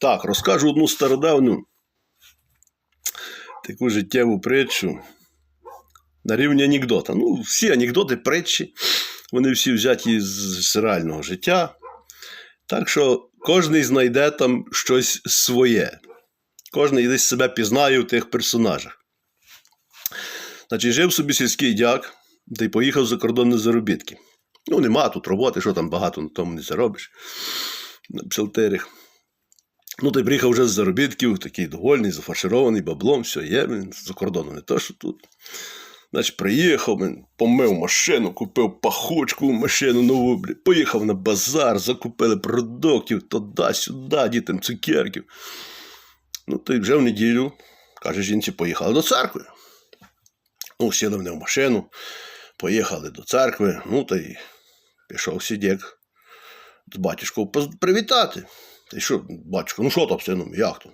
Так, розкажу одну стародавню таку життєву притчу на рівні анекдота. Ну, всі анекдоти, притчі, вони всі взяті з, реального життя. Так що кожен знайде там щось своє. Кожен десь себе пізнає в тих персонажах. Значить, жив собі сільський дяк, та й поїхав за кордон на заробітки. Ну, нема тут роботи, що там багато на тому не заробиш. На псалтирях. Ну, й приїхав вже з заробітків, такий довольний, зафарширований баблом, все є, він за кордоном не то, що тут. Значить, приїхав, він помив машину, купив пахучку машину нову, блін, поїхав на базар, закупили продуктів туди-сюди, дітям цукерків. Ну, то й вже в неділю, каже жінці, поїхали до церкви. Ну, сіли вони в машину, поїхали до церкви, ну та й пішов сідєк з батюшкою привітати. Й що, батюшко, ну що там, сину, як там?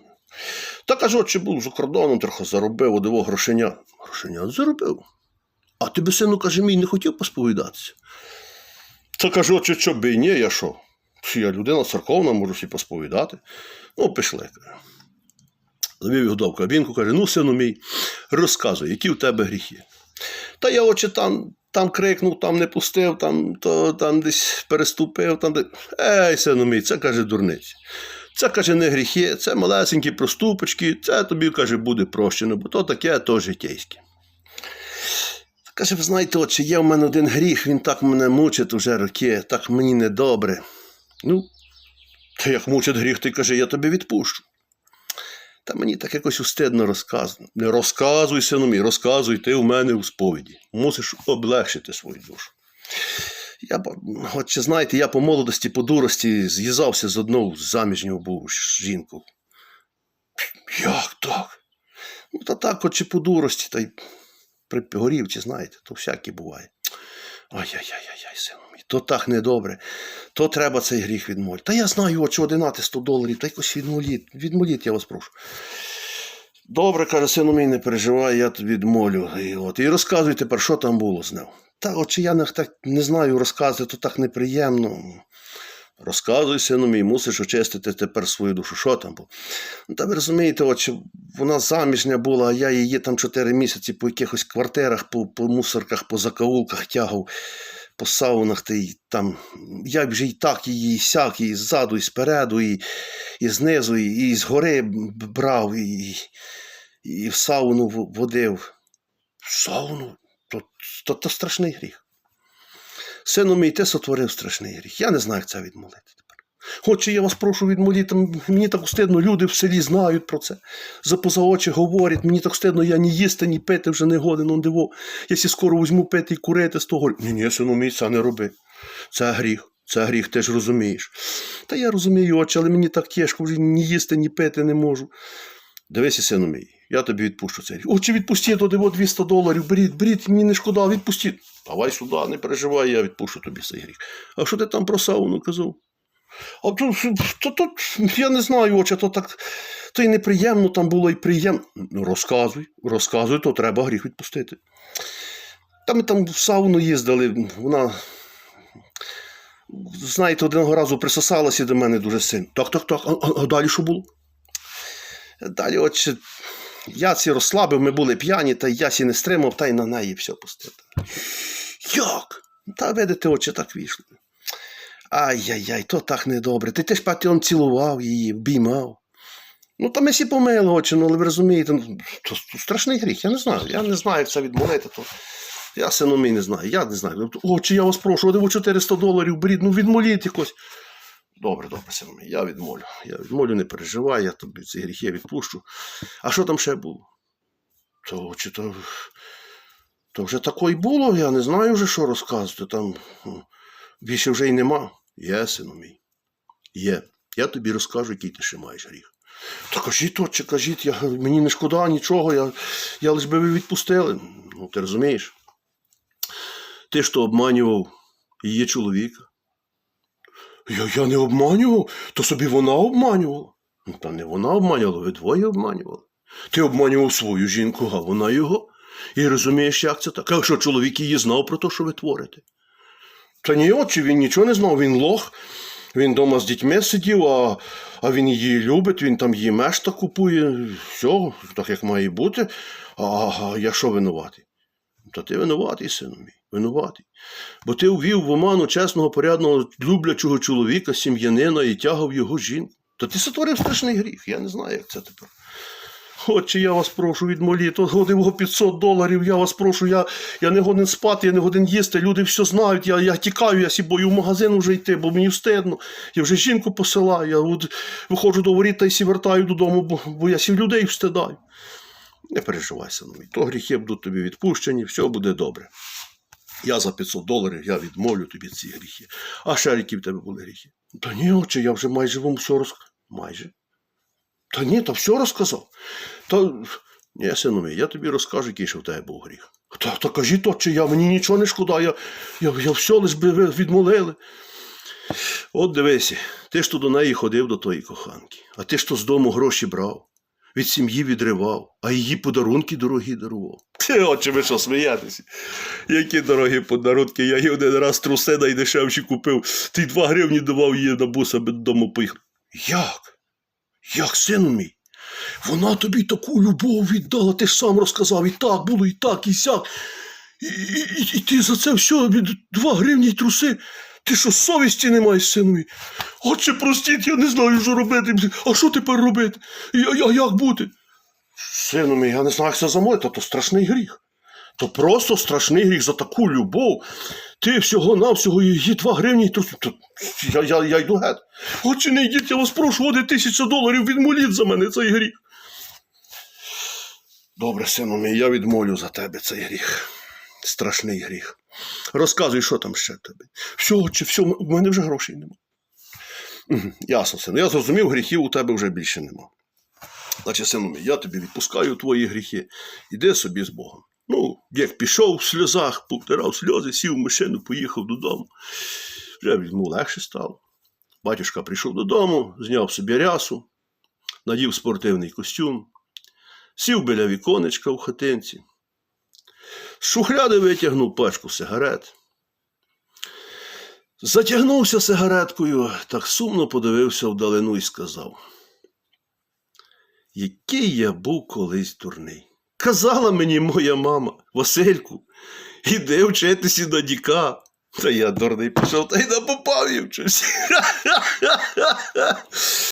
Та каже, от чи був за кордоном, трохи заробив, одиво грошеня. Грошеня заробив. А ти би, сину, каже, мій не хотів посповідатися. Та кажу, чи що би і ні, я що? Я людина церковна, можу всі посповідати. Ну, пішли. Завів його в кабінку, каже: ну, сину мій, розказуй, які в тебе гріхи. Та я очі там, там крикнув, там не пустив, там, то, там десь переступив, там. Ей, сину мій, це каже дурниці. Це каже не гріхи, це малесенькі проступочки, це тобі, каже, буде прощено, бо то таке, то житейське. Каже, ви знаєте, чи є в мене один гріх, він так мене мучить уже роки, так мені недобре. Ну, та як мучить гріх, ти каже, я тобі відпущу. Та мені так якось устидно розказано. Не розказуй, сину мій, розказуй ти у мене у сповіді. Мусиш облегшити свою душу. Я, от чи знаєте, я по молодості, по дурості з'їзався з одного заміжнього був жінку. Як так? Ну, та так, от чи по дурості, та й при горівці, знаєте, то всяке буває. Ай-яй-яй-яй, сину то так недобре. То треба цей гріх відмолити. Та я знаю, от 11 100 доларів, та якось відмоліть. Відмоліть, я вас прошу. Добре, каже, сину мій, не переживай, я тобі відмолю. І, от, і розказуй тепер, що там було з ним. Та от чи я не, так, не знаю розказувати, то так неприємно. Розказуй, сину мій, мусиш очистити тепер свою душу. Що там було? Ну, та ви розумієте, от, вона заміжня була, а я її там 4 місяці по якихось квартирах, по, по мусорках, по закаулках тягав, по саунах. Та там, як вже і так її, і сяк, і ззаду, і спереду, і, і знизу, і, і б- брав, і, і в сауну водив. Сауну? То, то, то страшний гріх. Сину мій, ти сотворив страшний гріх. Я не знаю, як це відмолити тепер. Хоч я вас прошу відмоліти, мені так стидно, люди в селі знають про це. За поза очі говорять, мені так стидно, я ні їсти, ні пити вже не годен, он диво. Я сі скоро візьму пити і курити з того. Ні, ні, сину мій, це не роби. Це гріх. Це гріх, ти ж розумієш. Та я розумію, очі, але мені так тяжко, вже ні їсти, ні пити не можу. Дивися, сину мій, я тобі відпущу цей рік. Очі відпустіть, то диво 200 доларів, беріть, беріть, мені не шкода, відпустіть. Давай сюди, не переживай, я відпущу тобі цей гріх. А що ти там про сауну казав? А то, то, то, я не знаю, очі, то так, то і неприємно там було, і приємно. Ну, розказуй, розказуй, то треба гріх відпустити. Та ми там в сауну їздили, вона, знаєте, одного разу присосалася до мене дуже сильно. Так, так, так, а, а, далі що було? Далі, от ще я ці розслабив, ми були п'яні, та я сі не стримав, та й на неї все пустив. Як? Та видите, очі так вийшло. Ай-яй-яй, то так недобре. Ти теж паті он цілував її, обіймав. Ну, та ми всі помили очі, ну, але ви розумієте, ну, то, то страшний гріх, я не знаю. Я не знаю, як це відмолити, то я сину не знаю, я не знаю. Очі, я вас прошу, одиво 400 доларів беріть, ну відмоліть якось. Добре, добре, сину я відмолю. Я відмолю, не переживай, я тобі ці гріхи відпущу. А що там ще було? То, чи то, то вже такої було, я не знаю вже, що розказувати. Там більше вже й нема. Є, сину мій. Є. Я тобі розкажу, який ти ще маєш гріх. Та кажіть, отче, кажіть, я, мені не шкода нічого, я, я лиш би ви відпустили. Ну, ти розумієш? Ти ж то обманював її чоловіка. Я, я не обманював, то собі вона обманювала. Ну, та не вона обманювала, ви двоє обманювали. Ти обманював свою жінку, а вона його. І розумієш, як це так? А що чоловік її знав про те, що ви творите? Та ні, отче, він нічого не знав, він лох. Він вдома з дітьми сидів, а, а він її любить, він там її мешта купує. Все, так як має бути. А, а я що винуватий? Та ти винуватий, сину мій, винуватий. Бо ти ввів в оману чесного, порядного, люблячого чоловіка, сім'янина і тягав його жінку. Та ти сотворив страшний гріх, я не знаю, як це тепер. Отче, я вас прошу відмоліть, от його 500 доларів, я вас прошу, я, я не годен спати, я не годен їсти, люди все знають, я, я тікаю, я сі бою в магазин вже йти, бо мені встидно. Я вже жінку посилаю, я от виходжу до воріт та й сі вертаю додому, бо, бо я сі людей встидаю. Не переживай, сину то гріхи будуть тобі відпущені, все буде добре. Я за 500 доларів я відмолю тобі ці гріхи. А ще які в тебе були гріхи? Та ні, отче, я вже майже вам все розказав. Майже. Та ні, та все розказав. Та ні, сину мій, я тобі розкажу, який ще в тебе був гріх. Та, та кажіть, отче, я мені нічого не шкода, я, я, я все лиш би відмолили. От дивися, ти ж то до неї ходив до тої коханки, а ти ж то з дому гроші брав, від сім'ї відривав, а її подарунки дорогі дарував. Ти, отче, ви що смієтеся? Які дорогі подарунки, я їй один раз труси найдешевші купив, ти два гривні давав її на бус, аби додому поїхав. Як? Як, сину мій? Вона тобі таку любов віддала, ти ж сам розказав, і так було, і так, і сяк. І, і, і ти за це все два гривні й труси. Ти що, совісті не маєш, сину мій? Отче, простіть, я не знаю, що робити. А що тепер робити? Я, я, як бути? Сину мій, я не знаю, як це замовити, то страшний гріх. То просто страшний гріх за таку любов. Ти всього-навсього її два гривні. й. То я, я, я йду геть. Отче, не йдіть, я вас прошу, один тисяча доларів відмоліть за мене цей гріх. Добре, сину мій, я відмолю за тебе цей гріх. Страшний гріх. Розказуй, що там ще тебе. Все, отче, все, в мене вже грошей нема. Ясно, сину. Я зрозумів, гріхів у тебе вже більше нема. Значить, сину мій, я тобі відпускаю твої гріхи. Іди собі з Богом. Ну, як пішов в сльозах, повтирав сльози, сів в машину, поїхав додому. Вже йому легше стало. Батюшка прийшов додому, зняв собі рясу, надів спортивний костюм, сів біля віконечка в хатинці, з шухляди витягнув пачку сигарет. Затягнувся сигареткою, так сумно подивився вдалину і сказав: Який я був колись дурний. Казала мені моя мама, Васильку, іди вчитися на діка. Та я дурний пішов та й напопав їм щось.